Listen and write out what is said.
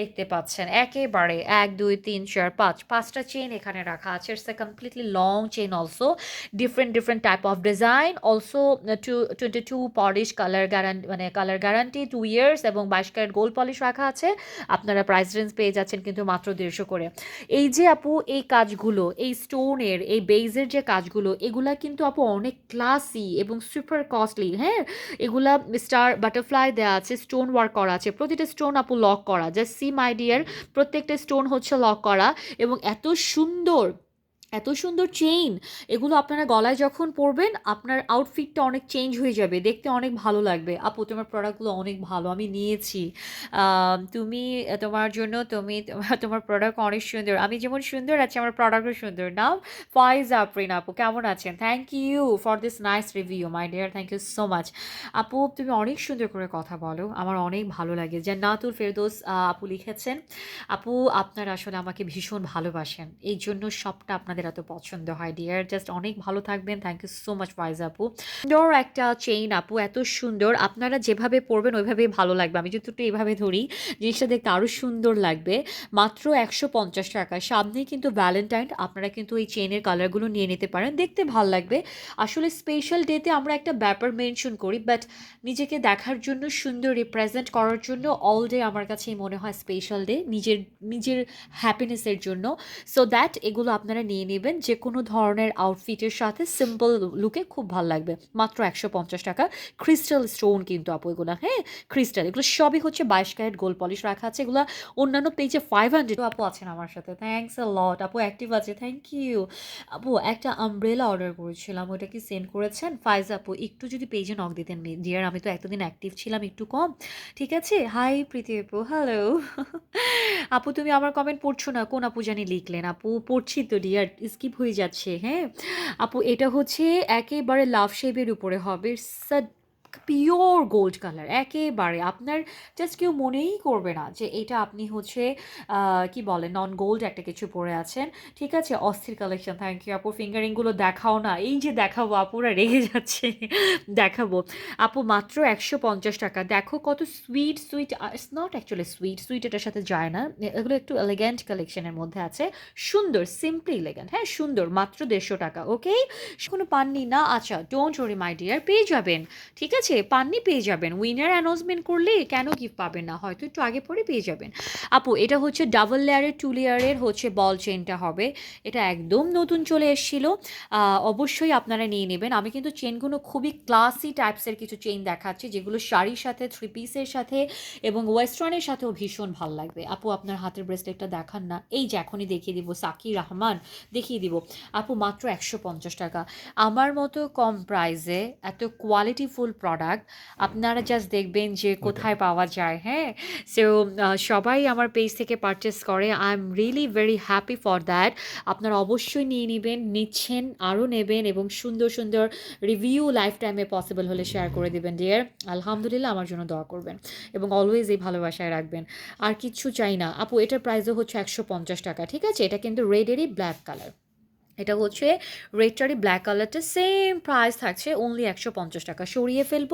দেখতে পাচ্ছেন, একেবারে এক, দুই, তিন, চার, পাঁচ, পাঁচটা চেন এখানে রাখা আছে। It's a completely long chain also different different type of design also two twenty two polish colour guarantee মানে কালার গ্যারান্টি টু ইয়ার্স এবং বাইশ ক্যারেট গোল্ড পলিশ রাখা আছে। আপনারা প্রাইস রেঞ্জ পেয়ে যাচ্ছেন কিন্তু মাত্র দেড়শো করে। এই যে আপু, এই কাজগুলো, এই স্টোনের এই বেইজের যে কাজগুলো, এগুলা কিন্তু আপু অনেক ক্লাসি এবং সুপার কস্টলি হ্যাঁ? এগুলা স্টার বাটারফ্লাই দেওয়া আছে স্টোন ওয়ার্ক করা আছে, প্রতিটা স্টোন আপু লক করা জাস্ট সি মাই ডিয়ার প্রত্যেকটা স্টোন হচ্ছে লক করা এবং এত সুন্দর এত সুন্দর চেইন এগুলো আপনারা গলায় যখন পরবেন, আপনার আউটফিটটা অনেক চেঞ্জ হয়ে যাবে, দেখতে অনেক ভালো লাগবে। আপু, তোমার প্রোডাক্টগুলো অনেক ভালো, আমি নিয়েছি। তুমি, তোমার জন্য তুমি, তোমার- প্রোডাক্ট অনেক সুন্দর। আমি যেমন সুন্দর আছি, আমার প্রোডাক্টও সুন্দর। নাও ফাইজ আফরিন আপু, কেমন আছেন? Thank you for this nice review my dear thank you so much আপু, তুমি অনেক সুন্দর করে কথা বলো, আমার অনেক ভালো লাগে। জান্নাতুল ফেরদৌস আপু লিখেছেন, আপু, আপনারা আসলে আমাকে ভীষণ ভালোবাসেন এই জন্য সবটা আপনাদের এত পছন্দ হয়। ডিয়ার জাস্ট অনেক ভালো থাকবেন। Thank you so much Faiz আপু। সুন্দর একটা চেইন আপু, এত সুন্দর। আপনারা যেভাবে পরবেন, ওইভাবেই ভালো লাগবে। আমি একটু এইভাবে ধরি, জিনিসটা দেখতে আরও সুন্দর লাগবে। মাত্র একশো পঞ্চাশ টাকা। সামনেই কিন্তু ভ্যালেন্টাইন আপনারা কিন্তু এই চেনের কালারগুলো নিয়ে নিতে পারেন। দেখতে ভালো লাগবে। আসলে স্পেশাল ডেতে আমরা একটা ব্যাপার মেনশন করি বাট নিজেকে দেখার জন্য, সুন্দর রিপ্রেজেন্ট করার জন্য অল ডে আমার কাছেই মনে হয় স্পেশাল ডে নিজের নিজের হ্যাপিনেসের জন্য। সো দ্যাট এগুলো আপনারা নিয়ে নেবেন যে কোনো ধরনের আউটফিটের সাথে সিম্পল লুকে খুব ভালো লাগবে। মাত্র একশো পঞ্চাশ টাকা। ক্রিস্টাল স্টোন কিন্তু আপু এগুলো হ্যাঁ? ক্রিস্টাল এগুলো সবই হচ্ছে বাইশ ক্যারেট গোল্ড পলিশ রাখা আছে। এগুলো অন্যান্য পেজে ফাইভ হান্ড্রেড আপু আছেন আমার সাথে। থ্যাংকস আ লট আপু অ্যাক্টিভ আছে থ্যাংক ইউ আপু একটা আমব্রেলা অর্ডার করেছিলাম, ওটা কি সেন্ড করেছেন? ফাইজ আপু, একটু যদি পেজে নক দিতেন ডিয়ার আমি তো এতদিন অ্যাক্টিভ ছিলাম, একটু কম। ঠিক আছে? হাই প্রীতি আপু। হ্যালো আপু, তুমি আমার কমেন্ট পড়ছো না? কোন আপু জানি লিখলেন? আপু, পড়ছি তো ডিয়ার স্কিপ হয়ে যাচ্ছে হ্যাঁ? আপু এটা হচ্ছে একেবারে লাভ শেপের উপরে হবে। পিওর গোল্ড কালার একেবারে। আপনার জাস্ট কেউ মনেই করবে না যে এটা আপনি হচ্ছে কি বলে নন গোল্ড একটা কিছু পরে আছেন। ঠিক আছে, অস্থির কালেকশন থ্যাংক ইউ আপু। ফিঙ্গারিংগুলো দেখাও না, এই যে দেখাবো আপুরা রেগে যাচ্ছে। দেখাবো। আপু, মাত্র একশো পঞ্চাশ টাকা। দেখো কত sweet sweet it's not actually sweet sweet এটার সাথে যায় না। এগুলো একটু এলিগ্যান্ট কালেকশনের মধ্যে আছে। সুন্দর সিম্পলি এলিগ্যান্ট হ্যাঁ সুন্দর, মাত্র দেড়শো টাকা ওকে কোনো পাননি না? আচ্ছা ডোন্ট ওরি মাই ডিয়ার পেয়ে যাবেন। ঠিক আছে, পাননি, পেয়ে যাবেন। উইনার অ্যানাউন্সমেন্ট করলে কেন গিফট পাবেন না? হয়তো একটু আগে পরে পেয়ে যাবেন। আপু, এটা হচ্ছে ডাবল লেয়ারের টু লেয়ারের হচ্ছে বল চেনটা হবে। এটা একদম নতুন চলে এসেছিল। অবশ্যই আপনারা নিয়ে নেবেন। আমি কিন্তু চেনগুলো খুবই ক্লাসি টাইপসের কিছু চেন দেখাচ্ছি, যেগুলো শাড়ির সাথে থ্রি পিসের সাথে এবং ওয়েস্টার্নের সাথেও ভীষণ ভালো লাগবে। আপু, আপনার হাতের ব্রেসলেটটা দেখান না। এই যে, এখনই দেখিয়ে দিব। সাকি রহমান, দেখিয়ে দিব। আপু, মাত্র একশো পঞ্চাশ টাকা। আমার মতো কম প্রাইসে এত কোয়ালিটিফুল প্রোডাক্ট আপনারা জাস্ট দেখবেন যে কোথায় পাওয়া যায় হ্যাঁ? সো সবাই আমার পেজ থেকে পারচেস করে। I am really very happy for that আপনারা অবশ্যই নিয়ে নেবেন নিচ্ছেন আরও নেবেন এবং সুন্দর সুন্দর রিভিউ লাইফ টাইমে পসিবল হলে শেয়ার করে দেবেন। ডিয়ার আলহামদুলিল্লাহ আমার জন্য দোয়া করবেন এবং অলওয়েজ এই ভালোবাসায় রাখবেন। আর কিচ্ছু চাই না। আপু এটার প্রাইসও হচ্ছে একশো পঞ্চাশ টাকা ঠিক আছে? এটা কিন্তু রেডেরই ব্ল্যাক কালার এটা হচ্ছে রেডটারি ব্ল্যাক কালারটা সেম প্রাইস থাকছে অনলি একশো পঞ্চাশ টাকা। সরিয়ে ফেলব